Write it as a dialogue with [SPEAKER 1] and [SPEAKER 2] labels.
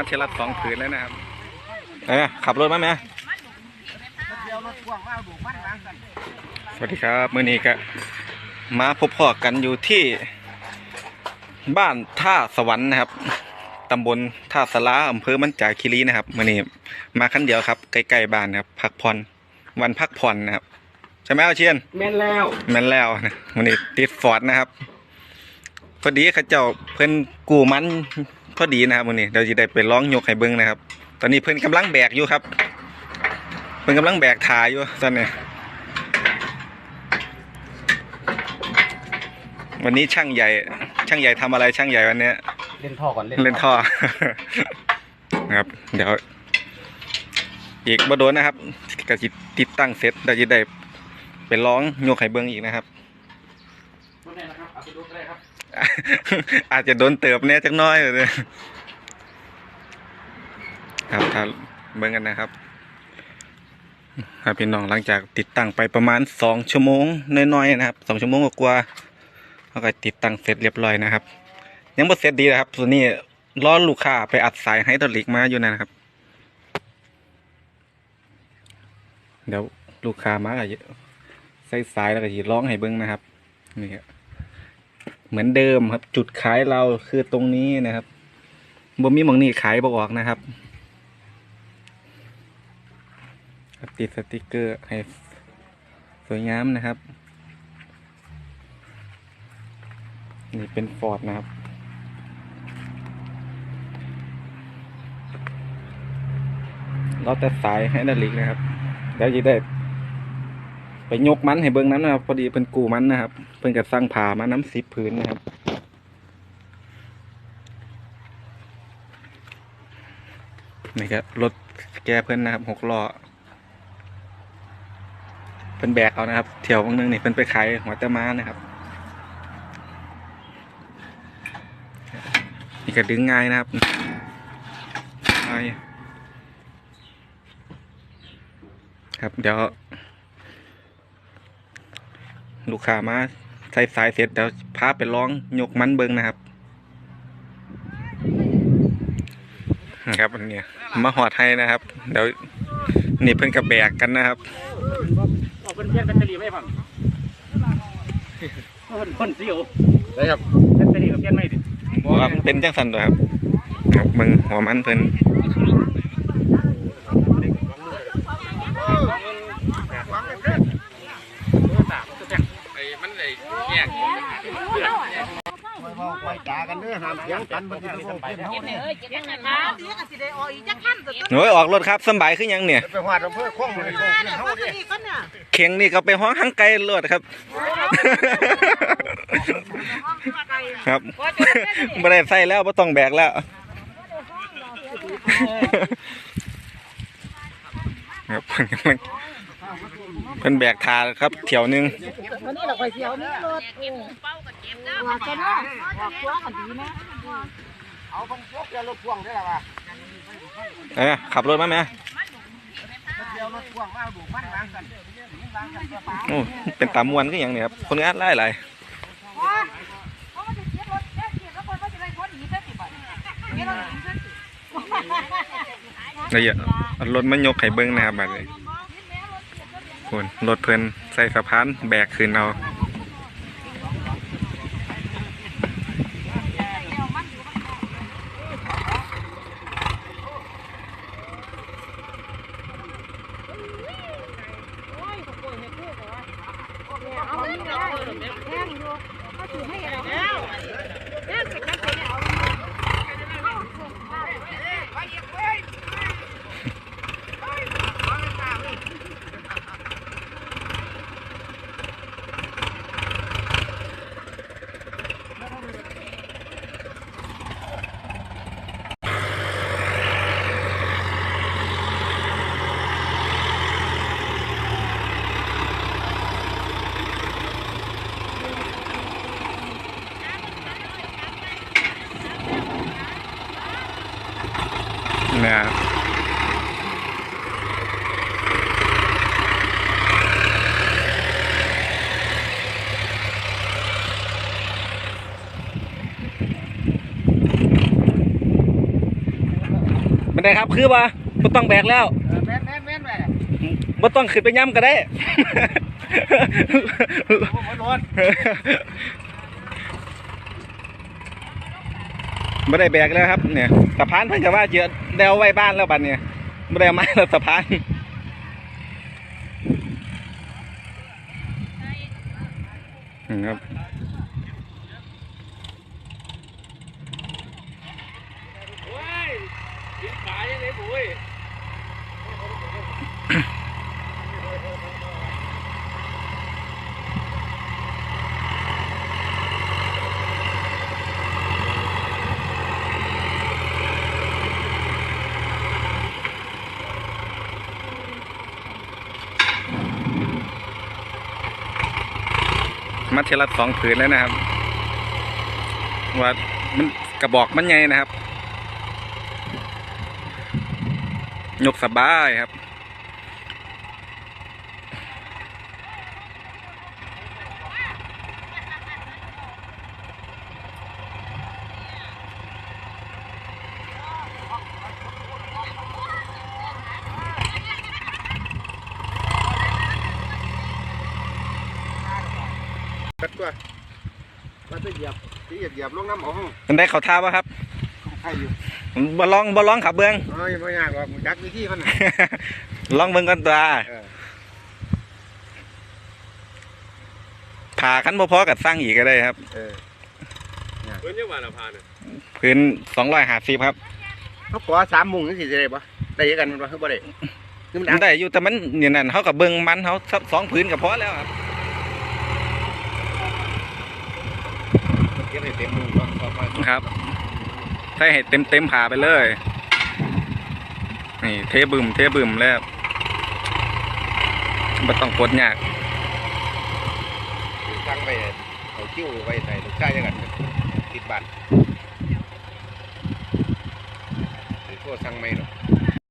[SPEAKER 1] มาเทยละสองผืนแล้วนะครับเออขับรถมาไหมสวัสดีครับมื่อนี้ก็มาพบพ่อกันอยู่ที่บ้านท่าสวรรค์นะครับตำบลท่าสลาอำเภอมันจาคีรีนะครับมื่อนี้มาคันเดียวครับใกล้ๆบ้านครับพักผ่อนวันพักผ่อนนะครับใช่ไหมเอาเชียน
[SPEAKER 2] แม่นแล้ว
[SPEAKER 1] แม่นแล้วนะวันนี้ติดฟอร์ดนะครับพอดีเขาเจ้าเพิ่นกูมัน พอดีนะครับวันนี้เดี๋ยวจะได้ไปร้องยกให้เบิ้งนะครับ ตอนนี้เพิ่นกำลังแบกอยู่ครับ เพิ่นกำลังแบกถ่ายอยู่ตอนนี้วันนี้ช่างใหญ่ ช่างใหญ่ทำอะไรช่างใหญ่วันเนี้ย
[SPEAKER 2] เล่นท่อก่อน
[SPEAKER 1] เล่นท่อนะครับ เดี๋ยว อีกบ่โดนนะครับก็จิติดตั้งเสร็จเดี๋ยวจะได้ไปร้องยกให้เบิ้งอีกนะครับ
[SPEAKER 2] อา
[SPEAKER 1] จจะโดนเติบแน่จักน้อยเลยครับถ้าเบิ่งกันนะครับครับพี่น้องหลังจากติดตั้งไปประมาณสองชั่วโมงน้อยๆนะครับสองชั่วโมงกว่าๆแล้วก็ติดตั้งเสร็จเรียบร้อยนะครับ ยังบ่เสร็จดีนะครับส่วนนี้รอลูกค้าไปอัดสายไฮดรอลิกมาอยู่นะครับ เดี๋ยวลูกค้ามาก็จะใส่สายแล้วก็จะร้องให้เบิ่งนะครับนี่ครับ เหมือนเดิมครับ จุดขายเราคือตรงนี้นะครับบ่มีหมองนี่ขายบออกนะครับติดสติกเกอร์ให้สวยงามนะครับ นี่เป็นฟอร์ดนะครับเราแต่สายให้นาลิกนะครับเดี๋ยวจะได้ ไปยกมันให้เบิ้งน้ำนะครับพอดีเป็นกูมันนะครับ เพิ่นก็สร้างผ่ามาน้ำสิบผืนนะครับนี่ครับรถแกเพิ่นนะครับหกล้อเพิ่นแบกเอานะครับเที่ยวบางนึงนี่เพิ่นไปขายหัวตะม้านะครับนี่ก็ดึงง่ายนะครับง่ายครับเดี๋ยว ลูกค้ามาใส่สายเสร็จเดี๋ยวพาไปลองยกมันเบิงนะครับนะครับอันเนี้ยมาหอดให้นะครับเดี๋ยวนี่เพิ่นกับแบกกันนะครับ
[SPEAKER 2] เอาเป็นเพี้ยนแบตเตอรี่ไม่พังคนคนสิว
[SPEAKER 3] ได้ครับ
[SPEAKER 2] แบตเตอรี่กับเพี้ยนไม่ดิ
[SPEAKER 1] ว่ามันเป็นจังสันด้วยครับครับมึงหัวมันเพิ่น
[SPEAKER 3] ไอ้มัน ไอ้แยก
[SPEAKER 4] ปล่อยจากันเด้อห้ามเถียงกันมันจะต้องเป็นเฮาเนี่ย
[SPEAKER 1] โอ้ยออกรถครับสำบายขึ้นยังเนี่ย
[SPEAKER 4] ไปหวาดอำเภอคงมันต้องเฮาเนี่ย
[SPEAKER 1] เข่งนี่ก็ไปห้องห้างไกลรถครับ ครับไม่ได้ใส่แล้วไม่ต้องแบกแล้วครับเพิ่นกำลัง เพิ่นแบกทาครับเที่ยวหนึง
[SPEAKER 5] วันนี้เราไปเที่ยวนี่รถว่ากันเนาะว่าตัวกันดีนะ
[SPEAKER 4] เอาคนยกเรือรถพ่วงได้หรอวะ
[SPEAKER 1] เออขับรถมาไหม
[SPEAKER 4] เรือรถพ่วงมาดูมันล้างกันล้างกันเพื่อปลา
[SPEAKER 1] โอ้เป็นตามวนก็อย่างนี้ครับ คนงานไล่หลาย
[SPEAKER 5] ว่าเขามาจะเที่ยวรถแค่เที่ยวแล้วคนก็จะได้คนหนีได้สิบ่เที่ยวรถหนีได้สิ
[SPEAKER 1] ละเอียดเอารถมันยกไข่เบิ้งนะครับบัดนี้ คนรถเพลินใส่สะพานแบกขึ้นเอา
[SPEAKER 5] เอา นะคมันได้
[SPEAKER 1] ครับคือว่าไม่ต้องแบกแล้ว
[SPEAKER 4] แม่ไม่
[SPEAKER 1] ต้องขึ้นไปย่ำก็ได้ ไม่ได้แบกแล้วครับเนี่ยสะพานเพิ่งจะว่าเจอะได้เอาไว้บ้านแล้วบัดเนี่ยไม่ได้มาแล้วสะพานครับ
[SPEAKER 3] โอ้ยกินปลายังไงบุ้ย
[SPEAKER 1] มาเทละสองผืนแล้วนะครับ ว่ามันกระบอกมันไงนะครับ ยกสบายครับ
[SPEAKER 4] ตัวว่าจะเหยียบสิเหยียบเหยียบลงน้ำเอาห้อง
[SPEAKER 1] มันได้เขาท่าปะครับ
[SPEAKER 4] ใครอยู่
[SPEAKER 1] บ่ลองบ่ลองขับเบื้อง
[SPEAKER 4] เอ้ยบ่ยากหรอกมึงจักวิธีมันน่ะ
[SPEAKER 1] ลองเบิ่งกันตัว
[SPEAKER 4] เออ
[SPEAKER 1] ผ่าคันบ่พอกับสร้างอีกก็ได้ครับ
[SPEAKER 4] เออ
[SPEAKER 3] เพิ่นยังว่าละพาเนี่ย
[SPEAKER 1] พื้นสองร้อยห้าสิบครับ
[SPEAKER 4] เขาขอสามโมุงนี่สิจะได้ปะได้ยังกันมันบ่คือบ่ได้คือมัน
[SPEAKER 1] มั
[SPEAKER 4] อั
[SPEAKER 1] น
[SPEAKER 4] ง
[SPEAKER 1] ได้อยู่แต่มันเนี่ยนั่นเขากับเบิ่งมันเขาสักสองพื้นก็พอแล้วครับ
[SPEAKER 4] เก็บ ให้เต็มมือก่อนต่อไป
[SPEAKER 1] ครับใส่ให้เต็มเต็มผ่าไปเลย นี่เทบึมเทบึมแล้วไม่ต้องกดยาก
[SPEAKER 4] สั่งไปเอาคิ้วไว้ใส่ลูกชายยังกันติดบัตรหรือพวกสั่งไม่หรอก